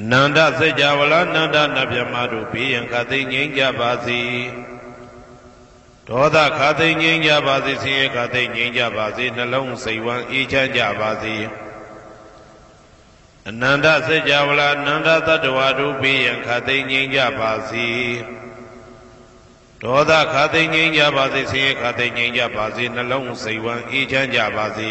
အနန္တစัจ java လာနန္ဒနဗျမတို့ဘေးရန်ခသိငြိမ်းကြပါစေဒေါသခသိငြိမ်းကြပါစေဆင်းရဲခသိငြိမ်းကြပါစေနှလုံးစိတ်ဝမ်းအေးချမ်းကြပါစေအနန္တစัจ java လာနန္ဒတတ္တဝါတို့ဘေးရန်ခသိငြိမ်းကြပါစေဒေါသခသိငြိမ်းကြပါစေဆင်းရဲခသိငြိမ်းကြပါစေနှလုံးစိတ်ဝမ်းအေးချမ်းကြပါစေ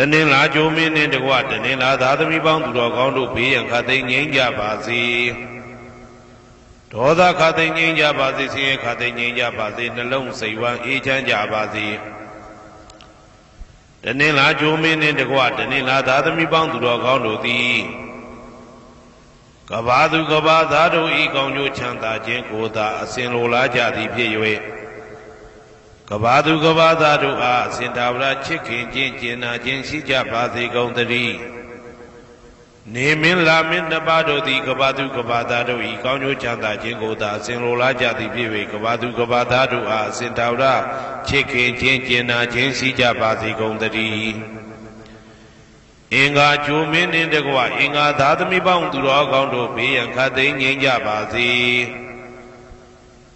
တနင်္လာကြိုမင်းနှင့်တကွတနင်္လာသားသမီးပေါင်းသူတော်ကောင်းတို့ဘေးရန်ခတ်သိမ်းငြိမ်းကြပါစေဒေါသခတ်သိမ်းငြိမ်းကြပါစေဆင်းရဲခတ်သိမ်းငြိမ်းကြပါစေနှလုံးစိတ်ဝမ်းအေးချမ်းကြပါစေတနင်္လာကြိုမင်းနှင့်တကွတနင်္လာသားသမီးပေါင်းသူတော်ကောင်းတို့သည်ကဘာသူကဘာသားတို့ဤကောင်းကျိုးချမ်းသာခြင်းကိုသာအစဉ်လိုလားကြသည်ဖြစ်၍ ကဘာသူကဘာသားတို့အားအစဉ်တာဝရချစ်ခင်ခြင်းကျင်နာခြင်းရှိကြပါစေကုန်သတည်းနေမင်းလာမင်းနှစ်ပါးတို့သည်ကဘာသူကဘာသားတို့ဤကောင်းကျိုးချမ်းသာခြင်းကိုသာအစဉ်လိုလားကြသည်ဖြစ်၍ကဘာသူကဘာသားတို့အားအစဉ်တာဝရချစ်ခင်ခြင်းကျင်နာခြင်းရှိကြပါစေကုန်သတည်းအင်္ဂါဂျိုမင်းနှင့်တကွအင်္ဂါသာသမီပေါင်းသူတော်ကောင်းတို့ဘေးရန်ခတ်သိမ်းငြိမ်းကြပါစေ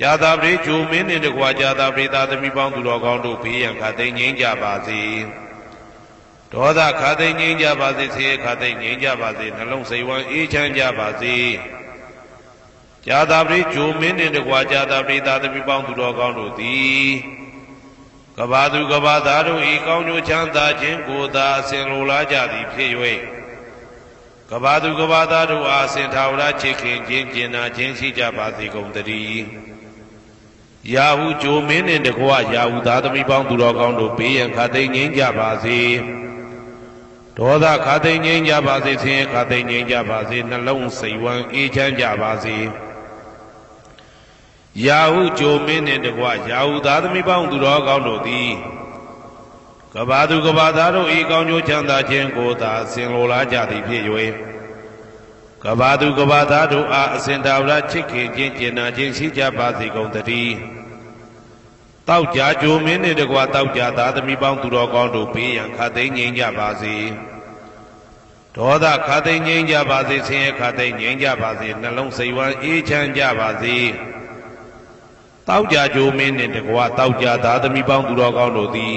ကြာသာပရိဂျိုမင်းနှင့်တကွာကြာသာပရိသာသမီးပေါင်းသူတော်ကောင်းတို့ဘေးရန်ခတ်သိမ်းငြိမ်းကြပါစေဒေါသခတ်သိမ်းငြိမ်းကြပါစေဆေးခတ်သိမ်းငြိမ်းကြပါစေနှလုံးစိတ်ဝမ်းအေးချမ်းကြပါစေကြာသာပရိဂျိုမင်းနှင့်တကွာကြာသာပရိသာသမီးပေါင်းသူတော်ကောင်းတို့သည်ကဘာသူကဘာသားတို့ဤကောင်းကျိုးချမ်းသာခြင်းကိုသာအစဉ်လိုလားကြသည်ဖြစ်၍ကဘာသူကဘာသားတို့အားစင်ထာဝရချစ်ခင်ခြင်းကျင်နာခြင်းရှိကြပါစေကုန်သတည်း ရာဟုဂျိုမင်းနှင့်တကွရာဟုသားသမီးပေါင်းသူတော်ကောင်းတို့ဘေးရန်ခတ်သိမ်းငြိမ်းကြပါစေဒေါသခတ်သိမ်းငြိမ်းကြပါစေဆင်းရဲခတ်သိမ်းငြိမ်းကြပါစေနှလုံးစိတ်ဝမ်းအေးချမ်းကြပါစေရာဟုဂျိုမင်းနှင့်တကွရာဟုသားသမီးပေါင်းသူတော်ကောင်းတို့သည်ကဘာသူကဘာသားတို့ဤကောင်းကျိုးချမ်းသာခြင်းကိုသာဆင်လိုလားကြသည်ဖြစ်၍ ကဘာသူကဘာသားတို့အားအစဉ်တာဝရချစ်ခင်ခြင်းကျင်နာခြင်းရှိကြပါစေကုန်သတည်းတောက်ကြကြိုမင်းနှင့်တကွာတောက်ကြသားသမီးပေါင်းသူတော်ကောင်းတို့ဘေးရန်ခတ်သိမ်းငြိမ်းကြပါစေဒေါသခတ်သိမ်းငြိမ်းကြပါစေဆင်းရဲခတ်သိမ်းငြိမ်းကြပါစေနှလုံးစိတ်ဝမ်းအေးချမ်းကြပါစေတောက်ကြကြိုမင်းနှင့်တကွာတောက်ကြသားသမီးပေါင်းသူတော်ကောင်းတို့သည်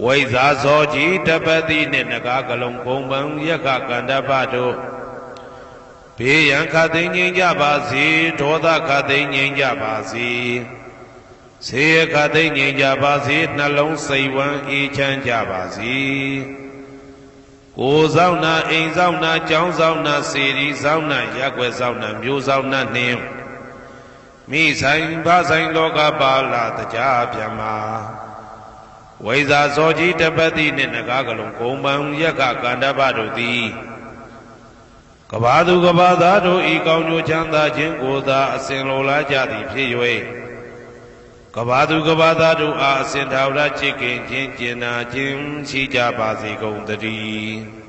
ဝိဇာဇောကြီးတပတိနှင့်နဂါကလုံးကုံပံယက္ခကန္တပတို့ဘေးရန်ခတ်သိမ်းငြိမ်းကြပါစေဒေါသခတ်သိမ်းငြိမ်းကြပါစေဆေးခတ်သိမ်းငြိမ်းကြပါစေနှလုံးစိတ်ဝမ်းအေးချမ်းကြပါစေကိုယ်ဆောင်နာအိမ်ဆောင်နာကျောင်းဆောင်နာစေရီဆောင်နာရက်ွယ်ဆောင်နာမျိုးဆောင်နာနှင်းမိဆိုင်ဘာဆိုင်လောကပါလာတရားပြမ ဝိဇာဇောကြီးတပတိနှင့်နဂါကလုံးဂုံပံယက္ခကန္တပတို့သည်ကဘာသူကဘာသားတို့ဤကောင်းကျိုးချမ်းသာခြင်းကိုသာအစဉ်လိုလားကြသည်ဖြစ်၍ကဘာသူကဘာသားတို့အားအစဉ်ထာဝရချစ်ခင်ခြင်းကျင်နာခြင်းရှိကြပါစေကုန်သတည်း